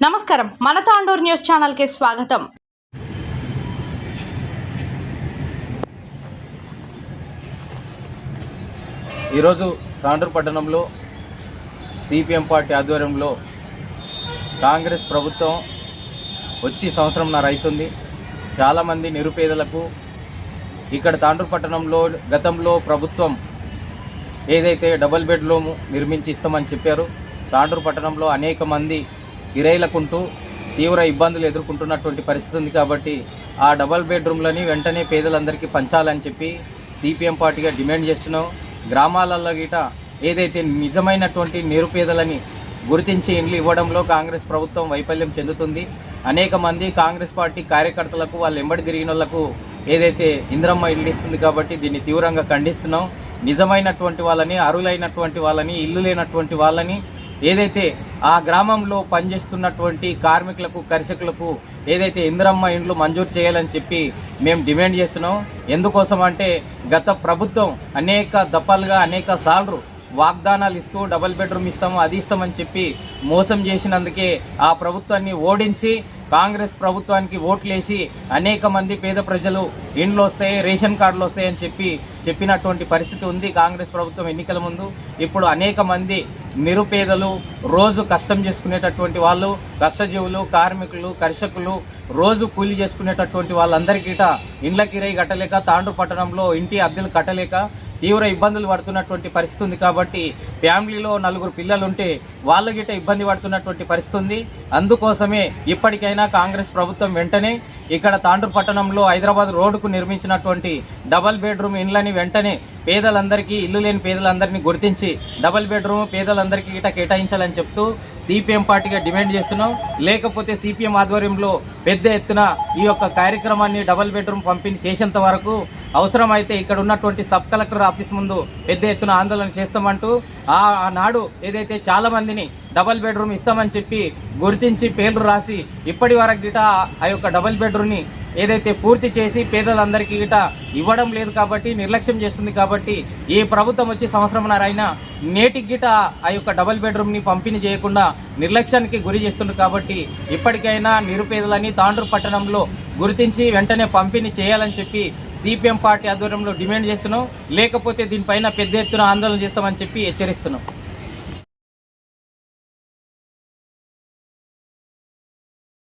నమస్కారం. మన తాండూర్ న్యూస్ ఛానల్కి స్వాగతం. ఈరోజు తాండూరు పట్టణంలో సిపిఎం పార్టీ ఆధ్వర్యంలో కాంగ్రెస్ ప్రభుత్వం వచ్చి సంవత్సరం నా రైతుంది చాలామంది నిరుపేదలకు ఇక్కడ తాండూరు పట్టణంలో గతంలో ప్రభుత్వం ఏదైతే డబల్ బెడ్రూమ్ నిర్మించి ఇస్తామని చెప్పారు తాండూరు పట్టణంలో అనేక మంది ఇరైలకుంటూ తీవ్ర ఇబ్బందులు ఎదుర్కొంటున్నటువంటి పరిస్థితి ఉంది కాబట్టి ఆ డబల్ బెడ్రూమ్లని వెంటనే పేదలందరికీ పంచాలని చెప్పి సిపిఎం పార్టీగా డిమాండ్ చేస్తున్నాం. గ్రామాలలో గిట ఏదైతే నిజమైనటువంటి నిరుపేదలని గుర్తించి ఇండ్లు ఇవ్వడంలో కాంగ్రెస్ ప్రభుత్వం వైఫల్యం చెందుతుంది. అనేక మంది కాంగ్రెస్ పార్టీ కార్యకర్తలకు వాళ్ళు ఎంబడి తిరిగిన వాళ్ళకు ఏదైతే ఇంద్రమ్మ ఇల్లు ఇస్తుంది కాబట్టి దీన్ని తీవ్రంగా ఖండిస్తున్నాం. నిజమైనటువంటి వాళ్ళని అరులైనటువంటి వాళ్ళని ఇల్లు లేనటువంటి వాళ్ళని ఏదైతే ఆ గ్రామంలో పనిచేస్తున్నటువంటి కార్మికులకు కర్షకులకు ఏదైతే ఇందిరమ్మ ఇండ్లు మంజూరు చేయాలని చెప్పి మేము డిమాండ్ చేస్తున్నాం. ఎందుకోసం అంటే గత ప్రభుత్వం అనేక దఫాలుగా అనేక సార్లు వాగ్దానాలు ఇస్తూ డబుల్ బెడ్రూమ్ ఇస్తాము అది ఇస్తామని చెప్పి మోసం చేసినందుకే ఆ ప్రభుత్వాన్ని ఓడించి కాంగ్రెస్ ప్రభుత్వానికి ఓట్లేసి అనేక మంది పేద ప్రజలు ఇండ్లు వస్తాయి రేషన్ కార్డులు వస్తాయని చెప్పి చెప్పినటువంటి పరిస్థితి ఉంది కాంగ్రెస్ ప్రభుత్వం ఎన్నికల ముందు. ఇప్పుడు అనేక మంది నిరుపేదలు రోజు కష్టం చేసుకునేటటువంటి వాళ్ళు కష్టజీవులు కార్మికులు కర్షకులు రోజు కూలి చేసుకునేటటువంటి వాళ్ళందరికీ ఇండ్ల కిరాయి కట్టలేక తాండ్రు పట్టణంలో ఇంటి అద్దెలు కట్టలేక తీవ్ర ఇబ్బందులు పడుతున్నటువంటి పరిస్థితి ఉంది కాబట్టి ఫ్యామిలీలో నలుగురు పిల్లలు ఉంటే వాళ్ళ గిట్ట ఇబ్బంది పడుతున్నటువంటి పరిస్థితి ఉంది అందుకోసమే ఇప్పటికైనా కాంగ్రెస్ ప్రభుత్వం వెంటనే ఇక్కడ తాండూరు పట్టణంలో హైదరాబాద్ రోడ్డుకు నిర్మించినటువంటి డబల్ బెడ్రూమ్ ఇండ్లని వెంటనే పేదలందరికీ ఇల్లు లేని పేదలందరినీ గుర్తించి డబల్ బెడ్రూమ్ పేదలందరికీ ఇట కేటాయించాలని చెప్తూ సిపిఎం పార్టీగా డిమాండ్ చేస్తున్నాం. లేకపోతే సిపిఎం ఆధ్వర్యంలో పెద్ద ఎత్తున ఈ యొక్క కార్యక్రమాన్ని డబల్ బెడ్రూమ్ పంపిణీ చేసేంత వరకు అవసరమైతే ఇక్కడ ఉన్నటువంటి సబ్ కలెక్టర్ ఆఫీస్ ముందు పెద్ద ఎత్తున ఆందోళన చేస్తామంటూ ఆ ఆనాడు ఏదైతే చాలా మందిని డబల్ బెడ్రూమ్ ఇస్తామని చెప్పి గుర్తించి పేర్లు రాసి ఇప్పటి వరకు గిట ఆ యొక్క డబల్ బెడ్రూమ్ని ఏదైతే పూర్తి చేసి పేదలందరికీ గిట ఇవ్వడం లేదు కాబట్టి నిర్లక్ష్యం చేస్తుంది కాబట్టి ఏ ప్రభుత్వం వచ్చి సంవత్సరంన్నరైనా నేటికి గిట ఆ యొక్క డబుల్ బెడ్రూమ్ని పంపిణీ చేయకుండా నిర్లక్ష్యానికి గురి చేస్తుంది కాబట్టి ఇప్పటికైనా నిరుపేదలని తాండూరు పట్టణంలో గుర్తించి వెంటనే పంపిణీ చేయాలని చెప్పి సిపిఎం పార్టీ ఆధ్వర్యంలో డిమాండ్ చేస్తున్నాం. లేకపోతే దీనిపైన పెద్ద ఎత్తున ఆందోళన చేస్తామని చెప్పి హెచ్చరిస్తున్నాం.